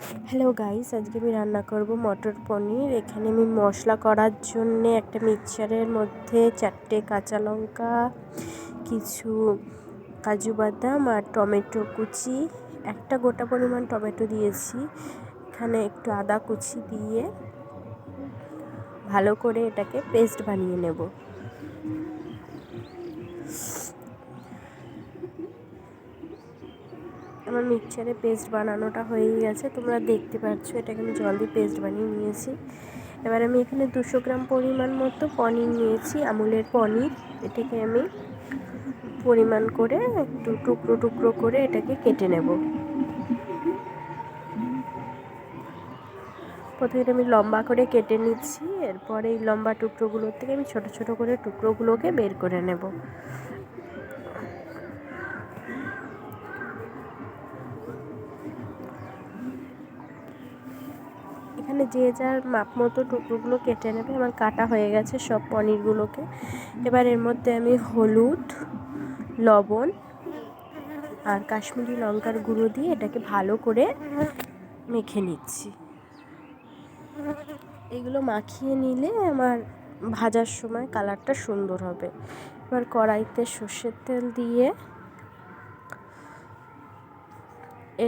Hello guys আজকে আমি রান্না করব মটর পনির। এখানে আমি মশলা করার জন্য একটা মিক্সচারের মধ্যে চারটে কাঁচা লঙ্কা, কিছু কাজু বাদাম আর টমেটো কুচি। একটা গোটা পরিমাণ টমেটো দিয়েছি। এখানে একটু আদা কুচি দিয়ে ভালো করে এটাকে পেস্ট বানিয়ে নেব। আমার মিক্সচারে পেস্ট বানানোটা হয়ে গেছে। তোমরা দেখতে পাচ্ছ, এটাকে আমি জল দিয়ে পেস্ট বানিয়ে নিয়েছি। এবার আমি এখানে দুশো গ্রাম পরিমাণ মতো পনির নিয়েছি, আমুলের পনির। এটাকে আমি পরিমাণ করে একটু টুকরো টুকরো করে এটাকে কেটে নেব। প্রথমে আমি লম্বা করে কেটে নিচ্ছি, এরপরে এই লম্বা টুকরোগুলোর থেকে আমি ছোট ছোট করে টুকরোগুলোকে বের করে নেব। এখানে যে যার মাপ মতো টুকরোগুলো কেটে নেবে, আমার কাটা হয়ে গেছে সব পনিরগুলোকে। এবার এর মধ্যে আমি হলুদ, লবণ আর কাশ্মীরি লঙ্কার গুঁড়ো দিয়ে এটাকে ভালো করে মেখে নিচ্ছি। এগুলো মাখিয়ে নিলে আমার ভাজার সময় কালারটা সুন্দর হবে। এবার কড়াইতে সর্ষের তেল দিয়ে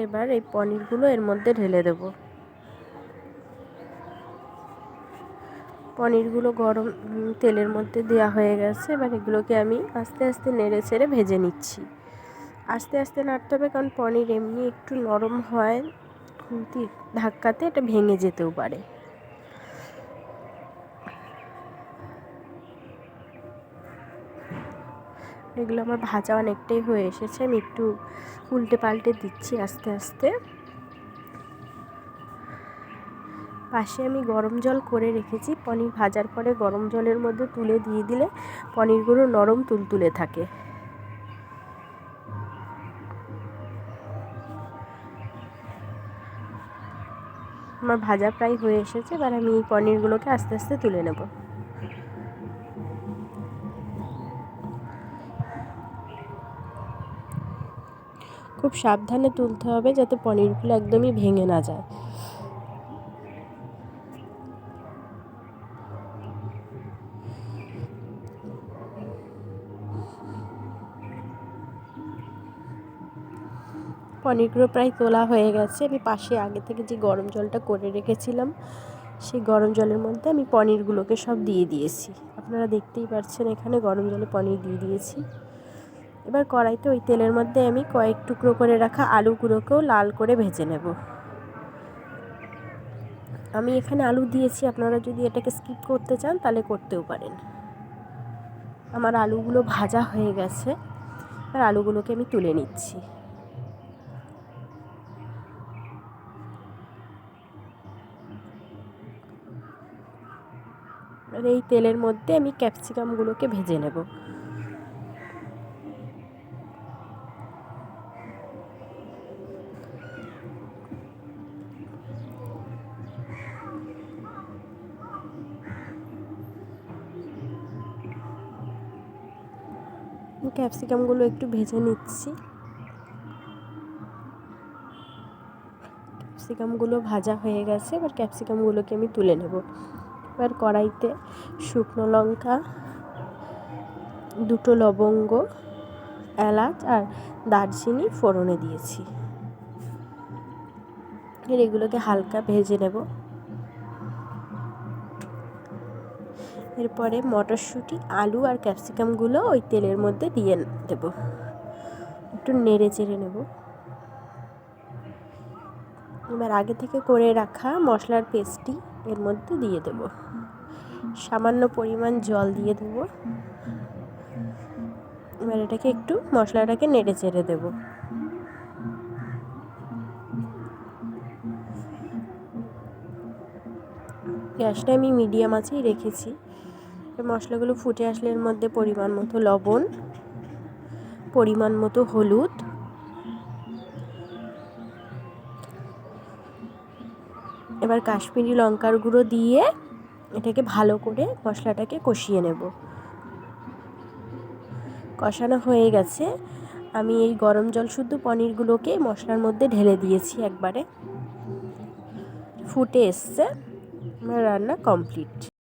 এবার এই পনিরগুলো এর মধ্যে ঢেলে দেবো। পনিরগুলো গরম তেলের মধ্যে দেওয়া হয়ে গেছে। এবার এগুলোকে আমি আস্তে আস্তে নেড়ে ছেড়ে ভেজে নিচ্ছি। আস্তে আস্তে নাড়তে হবে কারণ পনির এমনি একটু নরম হয় খুন্তি ধাক্কাতে এটা ভেঙে যেতেও পারে। এগুলো আমার ভাজা অনেকটাই হয়ে এসেছে। আমি একটু উল্টে পাল্টে দিচ্ছি আস্তে আস্তে। পাশে আমি গরম জল করে রেখেছি। পনির ভাজার পরে গরম জলের মধ্যে তুলে দিয়ে দিলে পনিরগুলো নরম তুলতুলে থাকে। আমার ভাজা প্রায় হয়ে এসেছে, এবার আমি এই পনিরগুলোকে আস্তে আস্তে তুলে নেব। খুব সাবধানে তুলতে হবে যাতে পনিরগুলো একদমই ভেঙে না যায়। পনিরগুলো প্রায় তোলা হয়ে গেছে। আমি পাশে আগে থেকে যে গরম জলটা করে রেখেছিলাম, সেই গরম জলের মধ্যে আমি পনিরগুলোকে সব দিয়ে দিয়েছি। আপনারা দেখতেই পাচ্ছেন এখানে গরম জলে পনির দিয়ে দিয়েছি। এবার কড়াইতে ওই তেলের মধ্যে আমি কয়েক টুকরো করে রাখা আলুগুলোকেও লাল করে ভেজে নেব। আমি এখানে আলু দিয়েছি, আপনারা যদি এটাকে স্কিপ করতে চান তাহলে করতেও পারেন। আমার আলুগুলো ভাজা হয়ে গেছে আর আলুগুলোকে আমি তুলে নিচ্ছি। আর এই তেলের মধ্যে আমি ক্যাপসিকামগুলোকে ভেজে নেব। ক্যাপসিকামগুলো একটু ভেজে নিচ্ছি। ক্যাপসিকামগুলো ভাজা হয়ে গেছে, এবার ক্যাপসিকামগুলোকে আমি তুলে নেব। এবার কড়াইতে শুকনো লঙ্কা, দুটো লবঙ্গ, এলাচ আর দারচিনি ফোড়নে দিয়েছি। এর এগুলোকে হালকা ভেজে নেব। এরপরে মটরশুঁটি, আলু আর ক্যাপসিকামগুলো ওই তেলের মধ্যে দিয়ে দেব। একটু নেড়ে চেড়ে নেব। এবার আগে থেকে করে রাখা মশলার পেস্টটি এর মধ্যে দিয়ে দেব। সামান্য পরিমাণ জল দিয়ে দেব। এবার এটাকে একটু মশলাটাকে নেড়ে চেড়ে দেব। গ্যাসটা আমি মিডিয়াম আছেই রেখেছি। মশলাগুলো ফুটে আসলে এর মধ্যে পরিমাণ মতো লবণ, পরিমাণ মতো হলুদ এবার কাশ্মীরি লঙ্কার গুঁড়ো দিয়ে এটাকে ভালো করে মশলাটাকে কষিয়ে নেব। কষানো হয়ে গেছে। আমি এই গরম জল শুদ্ধ পনিরগুলোকে মশলার মধ্যে ঢেলে দিয়েছি একবারে। ফুটে এসছে। আমার রান্না কমপ্লিট।